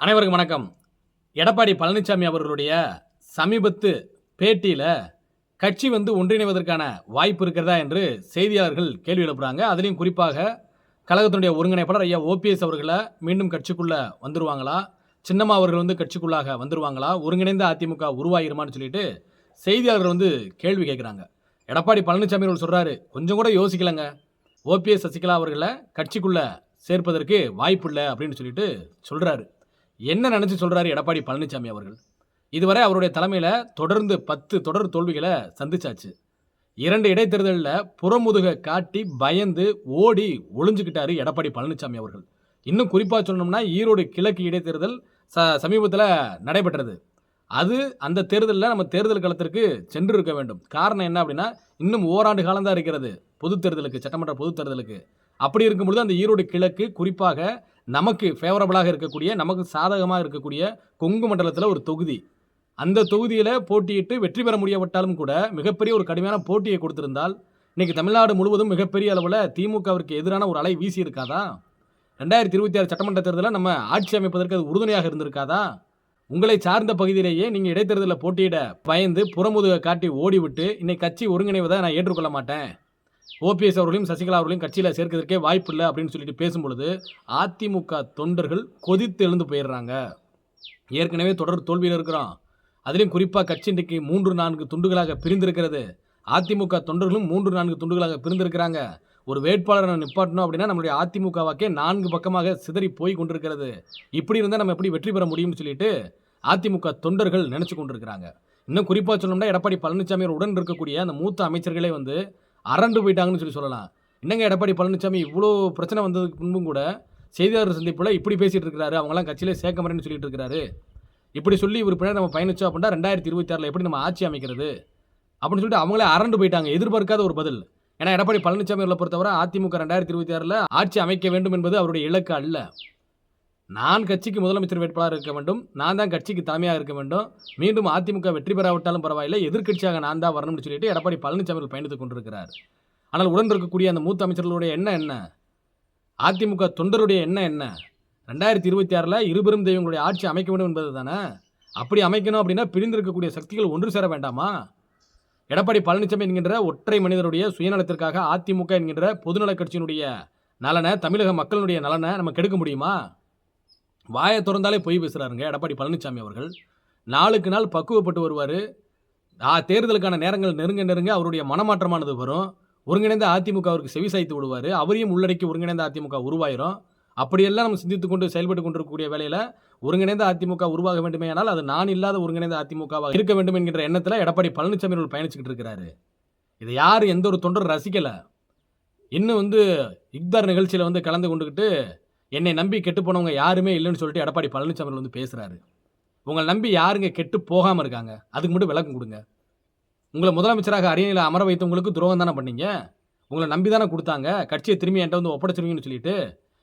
அனைவருக்கும் வணக்கம். எடப்பாடி பழனிசாமி அவர்களுடைய சமீபத்து பேட்டியில் கட்சி வந்து ஒன்றிணைவதற்கான வாய்ப்பு இருக்கிறதா என்று செய்தியாளர்கள் கேள்வி எழுப்புறாங்க. அதுலேயும் குறிப்பாக கழகத்தினுடைய ஒருங்கிணைப்பாளர் ஐயா ஓபிஎஸ் அவர்களை மீண்டும் கட்சிக்குள்ளே வந்துருவாங்களா? சின்னம்மா அவர்கள் வந்து கட்சிக்குள்ளாக வந்துருவாங்களா? ஒருங்கிணைந்த அதிமுக உருவாகிருமான்னு சொல்லிட்டு செய்தியாளர்கள் வந்து கேள்வி கேட்குறாங்க எடப்பாடி பழனிசாமி அவர்கள் சொல்கிறாரு கொஞ்சம் கூட யோசிக்கலைங்க. ஓபிஎஸ் சசிகலா அவர்களை கட்சிக்குள்ளே சேர்ப்பதற்கு வாய்ப்பு இல்லை அப்படின்னு சொல்லிட்டு சொல்கிறாரு என்ன நினச்சி சொல்கிறாரு எடப்பாடி பழனிசாமி அவர்கள்? இதுவரை அவருடைய தலைமையில் தொடர்ந்து பத்து தொடர் தோல்விகளை சந்திச்சாச்சு. இரண்டு இடைத்தேர்தலில் புறமுதுக காட்டி பயந்து ஓடி ஒளிஞ்சுக்கிட்டாரு எடப்பாடி பழனிசாமி அவர்கள். இன்னும் குறிப்பாக சொல்லணும்னா ஈரோடு கிழக்கு இடைத்தேர்தல் ச சமீபத்தில் நடைபெற்றது. அது அந்த தேர்தலில் நம்ம தேர்தல் களத்திற்கு சென்று இருக்க வேண்டும். காரணம் என்ன அப்படின்னா இன்னும் ஓராண்டு காலம்தான் இருக்கிறது பொதுத் தேர்தலுக்கு சட்டமன்ற பொதுத் தேர்தலுக்கு. அப்படி இருக்கும் பொழுது அந்த ஈரோடு கிழக்கு குறிப்பாக நமக்கு ஃபேவரபுளாக இருக்கக்கூடிய நமக்கு சாதகமாக இருக்கக்கூடிய கொங்கு மண்டலத்தில் ஒரு தொகுதி. அந்த தொகுதியில் போட்டியிட்டு வெற்றி பெற முடியாவிட்டாலும் கூட மிகப்பெரிய ஒரு கடுமையான போட்டியை கொடுத்திருந்தால் இன்றைக்கி தமிழ்நாடு முழுவதும் மிகப்பெரிய அளவில் திமுகவிற்கு எதிரான ஒரு அலை வீசி இருக்காதா? ரெண்டாயிரத்தி இருபத்தி ஆறு சட்டமன்ற தேர்தலில் நம்ம ஆட்சி அமைப்பதற்கு அது உறுதுணையாக இருந்திருக்காதா? உங்களை சார்ந்த பகுதியிலேயே நீங்கள் இடைத்தேர்தலில் போட்டியிட பயந்து புறமுதுக காட்டி ஓடிவிட்டு இன்னைக்கு கட்சி ஒருங்கிணைவதை நான் ஏற்றுக்கொள்ள மாட்டேன். ஓபிஎஸ் அவர்களையும் சசிகலா அவர்களையும் கட்சியில் சேர்க்கிறதுக்கே வாய்ப்பு இல்லை அப்படின்னு சொல்லிட்டு பேசும்பொழுது அதிமுக தொண்டர்கள் கொதித்து எழுந்து போயிடுறாங்க. ஏற்கனவே தொடர் தோல்வியில் இருக்கிறோம். அதிலையும் குறிப்பாக கட்சி இன்றைக்கு மூன்று நான்கு துண்டுகளாக பிரிந்திருக்கிறது. அதிமுக தொண்டர்களும் மூன்று நான்கு துண்டுகளாக பிரிந்திருக்கிறாங்க. ஒரு வேட்பாளரை நிப்பாட்டணும் அப்படின்னா நம்மளுடைய அதிமுக வாக்கே நான்கு பக்கமாக சிதறி போய் கொண்டிருக்கிறது. இப்படி இருந்தால் நம்ம எப்படி வெற்றி பெற முடியும்னு சொல்லிட்டு அதிமுக தொண்டர்கள் நினச்சி கொண்டிருக்கிறாங்க. இன்னும் குறிப்பாக சொல்லணும்னா எடப்பாடி பழனிசாமி உடன் இருக்கக்கூடிய அந்த மூத்த அமைச்சர்களே வந்து அரண்டு போயிட்டாங்கன்னு சொல்லி சொல்லலாம். என்னங்க எடப்பாடி பழனிசாமி இவ்வளோ பிரச்சனை வந்ததுக்கு முன்பும் கூட செய்தியாளர் சந்திப்பில் இப்படி பேசிகிட்டு இருக்கிறாரு அவங்களாம் கட்சியிலே சேர்க்க மாட்டேன்னு சொல்லிட்டு இருக்கிறாரு. இப்படி சொல்லி இவர் பின்னாடி நம்ம பயணிச்சோம் அப்படின்னா ரெண்டாயிரத்தி இருபத்தி ஆறில் எப்படி நம்ம ஆட்சி அமைக்கிறது? அப்படின்னு சொல்லிட்டு அவங்களே அரண்டு போயிட்டாங்க. எதிர்பார்க்காத ஒரு பதில். ஏன்னா எடப்பாடி பழனிசாமி உள்ள பொறுத்தவரை அதிமுக ரெண்டாயிரத்தி இருபத்தி ஆறில் ஆட்சி அமைக்க வேண்டும் என்பது அவருடைய இலக்கு அல்ல. நான் கட்சிக்கு முதலமைச்சர் வேட்பாளர் இருக்க வேண்டும். நான் தான் கட்சிக்கு தலைமையாக இருக்க வேண்டும். மீண்டும் அதிமுக வெற்றி பெறாவிட்டாலும் பரவாயில்லை. எதிர்க்கட்சியாக நான் தான் வரணும்னு சொல்லிட்டு எடப்பாடி பழனிசாமி பயணித்துக் கொண்டிருக்கிறார். ஆனால் உடன் இருக்கக்கூடிய அந்த மூத்த அமைச்சர்களுடைய எண்ணம் என்ன? அதிமுக தொண்டருடைய எண்ணம் என்ன? ரெண்டாயிரத்தி இருபத்தி ஆறில் இருபெரும் தெய்வங்களுடைய ஆட்சி அமைக்க வேண்டும் என்பது தானே அப்படி அமைக்கணும் அப்படின்னா பிரிந்திருக்கக்கூடிய சக்திகள் ஒன்று சேர வேண்டாமா? எடப்பாடி பழனிசாமி என்கின்ற ஒற்றை மனிதருடைய சுயநலத்திற்காக அதிமுக என்கின்ற பொதுநலக் கட்சியினுடைய நலனை தமிழக மக்களுடைய நலனை நம்ம கெடுக்க முடியுமா? வாயை திறந்தாலே பொய் பேசுகிறாருங்க எடப்பாடி பழனிசாமி அவர்கள். நாளுக்கு நாள் பக்குவப்பட்டு வருவார். தேர்தலுக்கான நேரங்கள் நெருங்க நெருங்க அவருடைய மனமாற்றமானது வரும். ஒருங்கிணைந்த அதிமுக அவருக்கு செவிசாய்த்து விடுவார். அவரையும் உள்ளடக்கி ஒருங்கிணைந்த அதிமுக உருவாயிரும். அப்படியெல்லாம் நம்ம சிந்தித்து கொண்டு செயல்பட்டு கொண்டிருக்கக்கூடிய வேலையில் ஒருங்கிணைந்த அதிமுக உருவாக வேண்டுமேயானால் அது நான் இல்லாத ஒருங்கிணைந்த அதிமுகவாக இருக்க வேண்டும் என்கின்ற எண்ணத்தில் எடப்பாடி பழனிசாமி அவர்கள் பயணிச்சுக்கிட்டு இருக்கிறாரு. இதை யார் எந்த ஒரு தொண்டரும் ரசிக்கலை. இன்னும் வந்து இக்தார் நிகழ்ச்சியில் வந்து கலந்து கொண்டுக்கிட்டு என்னை நம்பி கெட்டு போனவங்க யாருமே இல்லைன்னு சொல்லிட்டு எடப்பாடி பழனிசாமி வந்து பேசுகிறாரு உங்களை நம்பி யாருங்க கெட்டு போகாமல் இருக்காங்க? அதுக்கு மட்டும் விளக்கம் கொடுங்க. உங்களை முதலமைச்சராக அரியணையில் அமர வைத்தவங்களுக்கு துரோகம் தானே பண்ணீங்க? உங்களை நம்பி தானே கொடுத்தாங்க? கட்சியை திரும்பி என்கிட்ட வந்து ஒப்படைச்சிருவீங்கன்னு சொல்லிட்டு.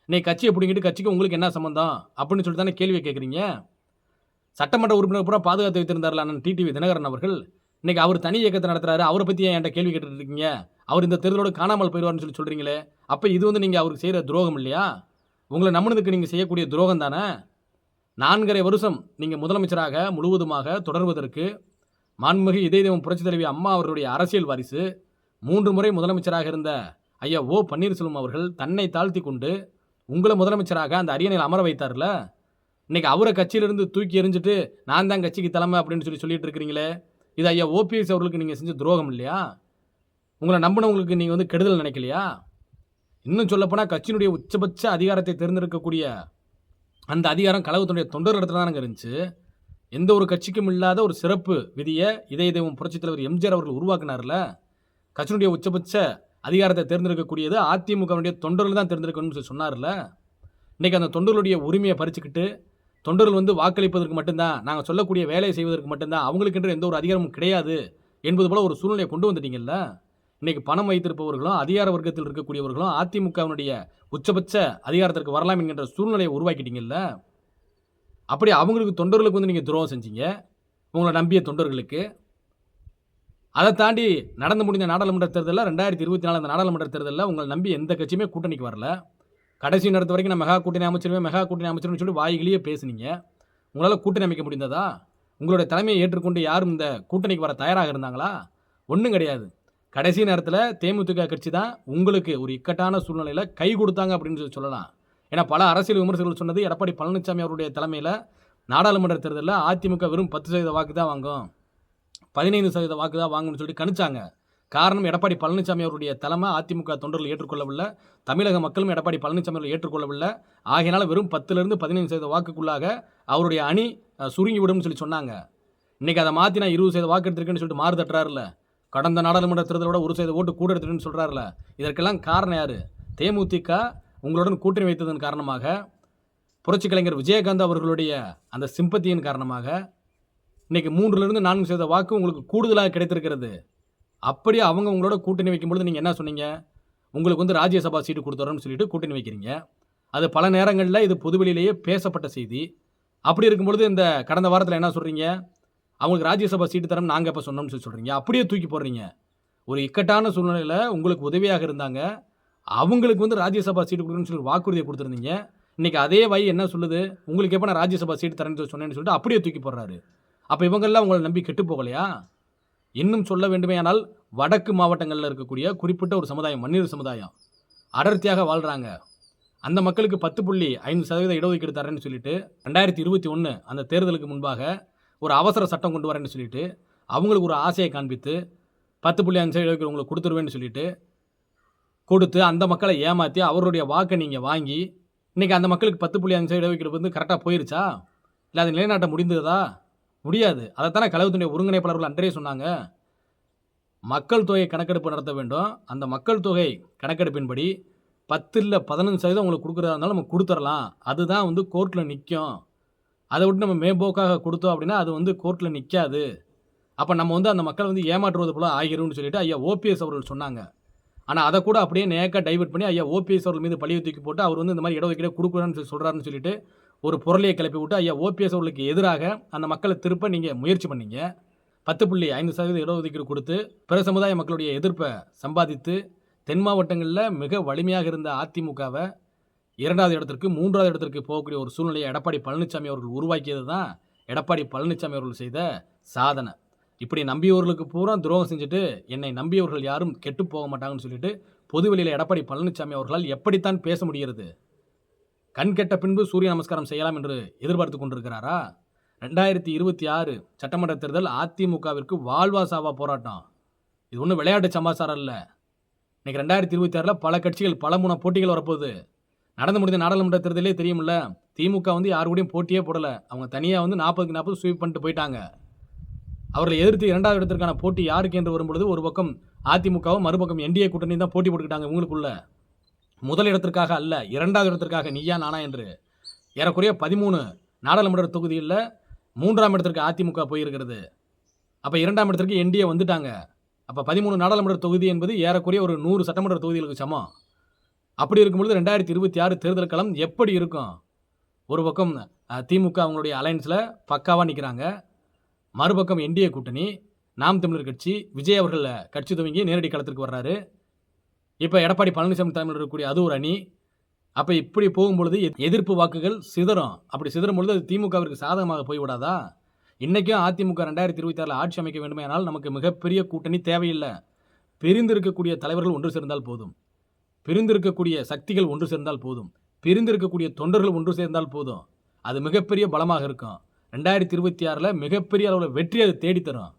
நீ கட்சியை பிடிங்கிட்டு கட்சிக்கு உங்களுக்கு என்ன சம்மந்தம் அப்படின்னு சொல்லிட்டு தானே கேள்வியை கேட்குறீங்க சட்டமன்ற உறுப்பினர் பூரா பாதுகாத்து வைத்திருந்தார்ல அண்ணன் டிடிவி தினகரன் அவர்கள். இன்றைக்கி அவர் தனி இயக்கத்தை நடத்துகிறாரு அவரை பற்றி ஏன் என்கிட்ட கேள்வி கேட்டுருக்கீங்க இருக்கீங்க? அவர் இந்த தேர்தலோடு காணாமல் போயிடுவார்னு சொல்லி சொல்கிறீங்களே அப்போ இது வந்து நீங்கள் அவருக்கு செய்கிற துரோகம் இல்லையா? உங்களை நம்பினதுக்கு நீங்கள் செய்யக்கூடிய துரோகம் தானே? நான்கரை வருஷம் நீங்கள் முதலமைச்சராக முழுவதுமாக தொடர்வதற்கு மாண்புமிகு இதய தெய்வம் புரட்சித் தலைவி அம்மா அவர்களுடைய அரசியல் வாரிசு மூன்று முறை முதலமைச்சராக இருந்த ஐயா ஓ பன்னீர்செல்வம் அவர்கள் தன்னை தாழ்த்தி கொண்டு உங்களை முதலமைச்சராக அந்த அரியணையில் அமர வைத்தார்ல? இன்னைக்கு அவரை கட்சியிலிருந்து தூக்கி எறிஞ்சிட்டு நான் தான் கட்சிக்கு தலைமை அப்படின்னு சொல்லி சொல்லிட்டு இருக்கிறீங்களே? இது ஐயா ஓபிஎஸ் அவர்களுக்கு நீங்கள் செஞ்ச துரோகம் இல்லையா? உங்களை நம்பினவங்களுக்கு நீங்கள் வந்து கெடுதல் நினைக்கலையா? இன்னும் சொல்லப்போனால் கட்சியினுடைய உச்சபட்ச அதிகாரத்தை தேர்ந்தெடுக்கக்கூடிய அந்த அதிகாரம் கழகத்தினுடைய தொண்டர் இடத்துல தான் இருந்துச்சு. எந்த ஒரு கட்சிக்கும் இல்லாத ஒரு சிறப்பு விதியை இதய தெய்வம் புரட்சித் தலைவர் எம்ஜிஆர் அவர்கள் உருவாக்குனார்ல கட்சியினுடைய உச்சபட்ச அதிகாரத்தை தேர்ந்தெடுக்கக்கூடியது அதிமுகவினுடைய தொண்டர்கள் தான் தேர்ந்தெடுக்கணும்னு சொல்லி சொன்னார்ல. இன்றைக்கி அந்த தொண்டர்களுடைய உரிமையை பறிச்சுக்கிட்டு தொண்டர்கள் வந்து வாக்களிப்பதற்கு மட்டும்தான் நாங்கள் சொல்லக்கூடிய வேலையை செய்வதற்கு மட்டும்தான் அவங்களுக்கென்று எந்த ஒரு அதிகாரமும் கிடையாது என்பது போல ஒரு சூழ்நிலையை கொண்டு வந்துட்டீங்கல்ல? இன்னைக்கு பணம் வைத்திருப்பவர்களும் அதிகார வர்க்கத்தில் இருக்கக்கூடியவர்களும் அதிமுகவினுடைய உச்சபட்ச அதிகாரத்திற்கு வரலாம் என்கின்ற சூழ்நிலையை உருவாக்கிட்டீங்கல்ல? அப்படி அவங்களுக்கு தொண்டர்களுக்கு வந்து நீங்கள் துரோகம் செஞ்சீங்க. உங்களை நம்பிய தொண்டர்களுக்கு. அதை தாண்டி நடந்து முடிந்த நாடாளுமன்ற தேர்தலில் ரெண்டாயிரத்தி இருபத்தி நாலு அந்த நாடாளுமன்ற தேர்தலில் உங்களை நம்பி எந்த கட்சியுமே கூட்டணிக்கு வரல. கடைசி நேரத்து வரைக்கும் நான் மெகா கூட்டணி அமைச்சிருவேன் மெகா கூட்டணி அமைச்சிருவேன்னு சொல்லி வாய்கிலேயே பேசுனீங்க. உங்களால் கூட்டணி அமைக்க முடிந்ததா? உங்களுடைய தலைமையை ஏற்றுக்கொண்டு யாரும் இந்த கூட்டணிக்கு வர தயாராக இருந்தாங்களா? ஒன்றும் கிடையாது. கடைசி நேரத்தில் தேமுதிக கட்சி தான் உங்களுக்கு ஒரு இக்கட்டான சூழ்நிலையில் கை கொடுத்தாங்க அப்படின்னு சொல்லி சொல்லலாம். ஏன்னா பல அரசியல் விமர்சகர்கள் சொன்னது எடப்பாடி பழனிசாமி அவருடைய தலைமையில் நாடாளுமன்ற தேர்தலில் அதிமுக வெறும் பத்து சதவீத வாக்கு தான் வாங்கும். பதினைந்து சதவீத வாக்கு தான் வாங்கும்னு சொல்லி கணிச்சாங்க. காரணம் எடப்பாடி பழனிசாமி அவருடைய தலைமை அதிமுக தொண்டர்கள் ஏற்றுக்கொள்ளவில்லை. தமிழக மக்களும் எடப்பாடி பழனிசாமி அவர்கள் ஏற்றுக்கொள்ளவில்லை. ஆகையினால வெறும் பத்துலேருந்து பதினைந்து சதவீத வாக்குக்குள்ளாக அவருடைய அணி சுருங்கி விடும்னு சொல்லி சொன்னாங்க. இன்னைக்கு அதை மாற்றி நான் இருபது சதவீத வாக்கு எடுத்திருக்கேன்னு சொல்லிட்டு மாறு கடந்த நாடாளுமன்ற தேர்தலோட ஒரு சதவீத ஓட்டு கூட எடுத்துட்டுன்னு சொல்கிறாருல இதற்கெல்லாம் காரணம் யார்? தேமுதிக உங்களுடன் கூட்டணி வைத்ததன் காரணமாக புரட்சி கலைஞர் விஜயகாந்த் அவர்களுடைய அந்த சிம்பத்தியின் காரணமாக இன்றைக்கி மூன்றுலேருந்து நான்கு சதவீத வாக்கு உங்களுக்கு கூடுதலாக கிடைத்திருக்கிறது. அப்படியே அவங்க உங்களோட கூட்டணி வைக்கும்பொழுது நீங்கள் என்ன சொன்னீங்க? உங்களுக்கு வந்து ராஜ்யசபா சீட்டு கொடுத்துறோம்னு சொல்லிட்டு கூட்டணி வைக்கிறீங்க. அது பல நேரங்களில் இது பொதுவெளியிலேயே பேசப்பட்ட செய்தி. அப்படி இருக்கும்பொழுது இந்த கடந்த வாரத்தில் என்ன சொல்கிறீங்க அவங்களுக்கு ராஜ்யசபா சீட்டு தரம் நாங்கள் எப்போ சொன்னோம்னு சொல்லி சொல்கிறீங்க அப்படியே தூக்கி போடுறீங்க. ஒரு இக்கட்டான சூழ்நிலையில் உங்களுக்கு உதவியாக இருந்தாங்க. அவங்களுக்கு வந்து ராஜ்யசபா சீட்டு கொடுக்கணும்னு சொல்லி வாக்குறுதியை கொடுத்துருந்தீங்க. இன்னைக்கு அதே வை என்ன சொல்லுது? உங்களுக்கு எப்போ நான் ராஜ்யசபா சீட்டு தரேன்னு சொல்லி சொன்னேன்னு சொல்லிட்டு அப்படியே தூக்கி போடுறாரு. அப்போ இவங்கெல்லாம் உங்களை நம்பி கெட்டு போகலையா? இன்னும் சொல்ல வேண்டுமேயானால் வடக்கு மாவட்டங்களில் இருக்கக்கூடிய குறிப்பிட்ட ஒரு சமுதாயம் மன்னிர் சமுதாயம் அடர்த்தியாக வாழ்கிறாங்க அந்த மக்களுக்கு பத்து புள்ளி ஐந்து சதவீத இடஒதுக்கீடு தரேன்னு சொல்லிட்டு ரெண்டாயிரத்தி இருபத்தி ஒன்று அந்த தேர்தலுக்கு முன்பாக ஒரு அவசர சட்டம் கொண்டு வரேன்னு சொல்லிட்டு அவங்களுக்கு ஒரு ஆசையை காண்பித்து பத்து புள்ளி அஞ்சு இடஒதுக்கீடு உங்களுக்கு கொடுத்துருவேன்னு சொல்லிட்டு கொடுத்து அந்த மக்களை ஏமாற்றி அவருடைய வாக்கை நீங்கள் வாங்கி இன்றைக்கி அந்த மக்களுக்கு பத்து புள்ளி அஞ்சு இடஒதுக்கீடு வந்து கரெக்டாக போயிருச்சா? இல்லை அது நிலைநாட்ட முடிந்ததா? முடியாது. அதைத்தானே கழகத்துடைய ஒருங்கிணைப்பாளர்கள் அன்றே சொன்னாங்க. மக்கள் தொகை கணக்கெடுப்பு நடத்த வேண்டும். அந்த மக்கள் தொகை கணக்கெடுப்பின்படி பத்து இல்லை பதினஞ்சு சதவீதம் உங்களுக்கு கொடுக்குறதா இருந்தாலும் நம்ம கொடுத்துடலாம் அதுதான் வந்து கோர்ட்டில் நிற்கும் அதை விட்டு நம்ம மேம்போக்காக கொடுத்தோம் அப்படின்னா அது வந்து கோர்ட்டில் நிற்காது அப்போ நம்ம வந்து அந்த மக்களை வந்து ஏமாற்றுவது போல ஆகிரும்னு சொல்லிட்டு ஐயா ஓபிஎஸ் அவர்கள் சொன்னாங்க. ஆனால் அதை கூட அப்படியே நேக்காக டைவெர்ட் பண்ணி ஐயா ஓபிஎஸ் அவர்கள் மீது பழிய தூக்கி போட்டு அவர் வந்து இந்த மாதிரி இடஒதுக்கீடு கொடுக்குறான்னு சொல்லி சொல்கிறாருன்னு சொல்லிட்டு ஒரு பொருளையை கிளப்பி விட்டு ஐயா ஓபிஎஸ் அவர்களுக்கு எதிராக அந்த மக்களை திருப்ப நீங்கள் முயற்சி பண்ணீங்க. பத்து புள்ளி ஐந்து சதவீத இடஒதுக்கீடு கொடுத்து பிற சமுதாய மக்களுடைய எதிர்ப்பை சம்பாதித்து தென் மாவட்டங்களில் மிக வலிமையாக இருந்த அதிமுகவை இரண்டாவது இடத்திற்கு மூன்றாவது இடத்திற்கு போகக்கூடிய ஒரு சூழ்நிலையை எடப்பாடி பழனிசாமி அவர்கள் உருவாக்கியது தான் எடப்பாடி பழனிசாமி அவர்கள் செய்த சாதனை. இப்படி நம்பியவர்களுக்கு பூரா துரோகம் செஞ்சுட்டு என்னை நம்பியவர்கள் யாரும் கெட்டு போக மாட்டாங்கன்னு சொல்லிட்டு பொதுவெளியில் எடப்பாடி பழனிசாமி அவர்களால் எப்படித்தான் பேச முடிகிறது? கண் கெட்ட பின்பு சூரிய நமஸ்காரம் செய்யலாம் என்று எதிர்பார்த்து கொண்டிருக்கிறாரா? ரெண்டாயிரத்தி இருபத்தி ஆறு சட்டமன்ற தேர்தல் அதிமுகவிற்கு வாழ்வா சாவா போராட்டம். இது ஒன்றும் விளையாட்டு சமாச்சாரம் இல்லை. இன்னைக்கு ரெண்டாயிரத்தி இருபத்தி ஆறில் பல கட்சிகள் பல மூணு போட்டிகள் வரப்போகுது. நடந்து முடிந்த நாடாளுமன்ற தேர்தலே தெரியும்ல? திமுக வந்து யாரு கூடயும் போட்டியே போடலை. அவங்க தனியாக வந்து நாற்பதுக்கு நாற்பது ஸ்வீப் பண்ணிட்டு போயிட்டாங்க. அவர்களை எதிர்த்து இரண்டாவது இடத்திற்கான போட்டி யாருக்கு என்று வரும்பொழுது ஒரு பக்கம் அதிமுகவும் மறுபக்கம் என்டிஏ கூட்டணி தான் போட்டி போட்டுக்கிட்டாங்க இவங்களுக்குள்ள. முதல் இடத்திற்காக அல்ல இரண்டாவது இடத்திற்காக நீயா நானா என்று. ஏறக்குறைய பதிமூணு நாடாளுமன்ற தொகுதியில் மூன்றாம் இடத்திற்கு அதிமுக போயிருக்கிறது. அப்போ இரண்டாம் இடத்திற்கு என்டிஏ வந்துட்டாங்க. அப்போ பதிமூணு நாடாளுமன்ற தொகுதி என்பது ஏறக்குறைய ஒரு நூறு சட்டமன்ற தொகுதிகளுக்கு சமம். அப்படி இருக்கும்பொழுது ரெண்டாயிரத்தி இருபத்தி ஆறு தேர்தல் களம் எப்படி இருக்கும்? ஒரு பக்கம் திமுக அவங்களுடைய அலையன்ஸில் பக்காவாக நிற்கிறாங்க மறுபக்கம் என்டிஏ கூட்டணி நாம் தமிழர் கட்சி விஜய் அவர்கள் கட்சி துவங்கி நேரடி களத்திற்கு வர்றாரு. இப்போ எடப்பாடி பழனிசாமி தலைமையில் இருக்கக்கூடிய அது ஒரு அணி. அப்போ இப்படி போகும்பொழுது எதிர்ப்பு வாக்குகள் சிதறும். அப்படி சிதறும் பொழுது அது திமுகவிற்கு சாதகமாக போய்விடாதா? இன்றைக்கும் அதிமுக ரெண்டாயிரத்தி இருபத்தி ஆறில் ஆட்சி அமைக்க வேண்டுமானால் நமக்கு மிகப்பெரிய கூட்டணி தேவையில்லை. பிரிந்திருக்கக்கூடிய தலைவர்கள் ஒன்று சேர்ந்தால் போதும். பிரிந்திருக்கக்கூடிய சக்திகள் ஒன்று சேர்ந்தால் போதும். பிரிந்திருக்கக்கூடிய தொண்டர்கள் ஒன்று சேர்ந்தால் போதும். அது மிகப்பெரிய பலமாக இருக்கும். ரெண்டாயிரத்தி இருபத்தி ஆறில் மிகப்பெரிய அளவில் வெற்றி அது தேடித்தரும்.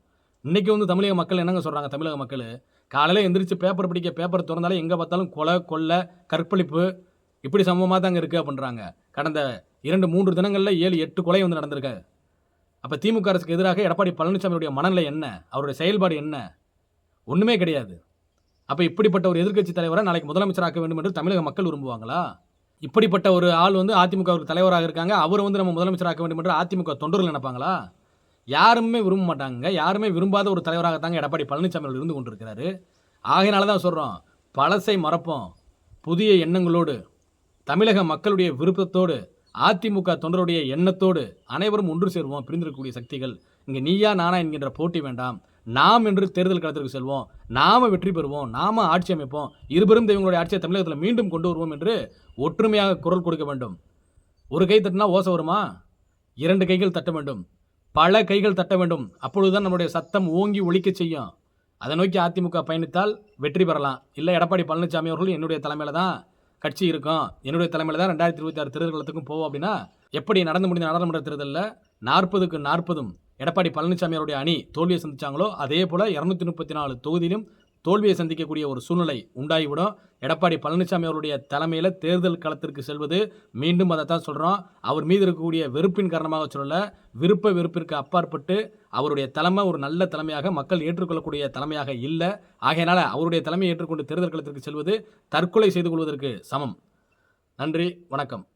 இன்றைக்கி வந்து தமிழக மக்கள் என்னங்க சொல்கிறாங்க தமிழக மக்கள் காலையில் எந்திரிச்சு பேப்பர் படிக்க பேப்பர் திறந்தாலே எங்கே பார்த்தாலும் கொலை கொள்ளை கற்பழிப்பு இப்படி சம்பவமாக தாங்க இருக்குது அப்படின்றாங்க. கடந்த இரண்டு மூன்று தினங்களில் ஏழு எட்டு கொலை வந்து நடந்திருக்கு. அப்போ திமுக அரசுக்கு எதிராக எடப்பாடி பழனிசாமியுடைய மனநிலை என்ன? அவருடைய செயல்பாடு என்ன? ஒன்றுமே கிடையாது. அப்போ இப்படிப்பட்ட ஒரு எதிர்க்கட்சி தலைவரை நாளைக்கு முதலமைச்சராக்க வேண்டும் என்று தமிழக மக்கள் விரும்புவாங்களா? இப்படிப்பட்ட ஒரு ஆள் வந்து அதிமுக ஒரு தலைவராக இருக்காங்க அவரை வந்து நம்ம முதலமைச்சராக்க வேண்டும் என்று அதிமுக தொண்டர்கள் நினைப்பாங்களா? யாருமே விரும்ப மாட்டாங்க யாருமே விரும்பாத ஒரு தலைவராகத்தாங்க எடப்பாடி பழனிசாமி அவர்கள் இருந்து கொண்டிருக்கிறாரு. ஆகையினால தான் சொல்கிறோம் பழசை மறப்போம் புதிய எண்ணங்களோடு தமிழக மக்களுடைய விருப்பத்தோடு அதிமுக தொண்டருடைய எண்ணத்தோடு அனைவரும் ஒன்று சேருவோம் பிரிந்திருக்கக்கூடிய சக்திகள். இங்கே நீயா நானா என்கின்ற போட்டி வேண்டாம். நாம் என்று தேர்தல் களத்திற்கு செல்வோம். நாம வெற்றி பெறுவோம். நாம ஆட்சி அமைப்போம். இருபெரும் தெய்வங்களுடைய ஆட்சியை தமிழகத்தில் மீண்டும் கொண்டு வருவோம் என்று ஒற்றுமையாக குரல் கொடுக்க வேண்டும். ஒரு கை தட்டினா ஓசை வருமா? இரண்டு கைகள் தட்ட வேண்டும். பல கைகள் தட்ட வேண்டும். அப்பொழுதுதான் நம்முடைய சத்தம் ஓங்கி ஒழிக்க செய்யும். அதை நோக்கி அதிமுக பயணித்தால் வெற்றி பெறலாம். இல்லை எடப்பாடி பழனிசாமி அவர்கள் என்னுடைய தலைமையில் தான் கட்சி இருக்கும். என்னுடைய தலைமையில் தான் ரெண்டாயிரத்தி இருபத்தி ஆறு தேர்தல் களத்துக்கும் போவோம் அப்படின்னா எப்படி நடந்து முடிந்த நாடாளுமன்ற தேர்தலில் நாற்பதுக்கு நாற்பதும் எடப்பாடி பழனிசாமி அவருடைய அணி தோல்வியை சந்திச்சாங்களோ அதே போல இரநூத்தி முப்பத்தி நாலு தொகுதியிலும் தோல்வியை சந்திக்கக்கூடிய ஒரு சூழ்நிலை உண்டாகிவிடும். எடப்பாடி பழனிசாமி அவருடைய தலைமையில் தேர்தல் களத்திற்கு செல்வது மீண்டும் அதை தான் சொல்கிறோம் அவர் மீது இருக்கக்கூடிய வெறுப்பின் காரணமாக சொல்லலை விருப்ப வெறுப்பிற்கு அப்பாற்பட்டு அவருடைய தலைமை ஒரு நல்ல தலைமையாக மக்கள் ஏற்றுக்கொள்ளக்கூடிய தலைமையாக இல்லை. ஆகையினால் அவருடைய தலைமையை ஏற்றுக்கொண்டு தேர்தல் களத்திற்கு செல்வது தற்கொலை செய்து கொள்வதற்கு சமம். நன்றி வணக்கம்.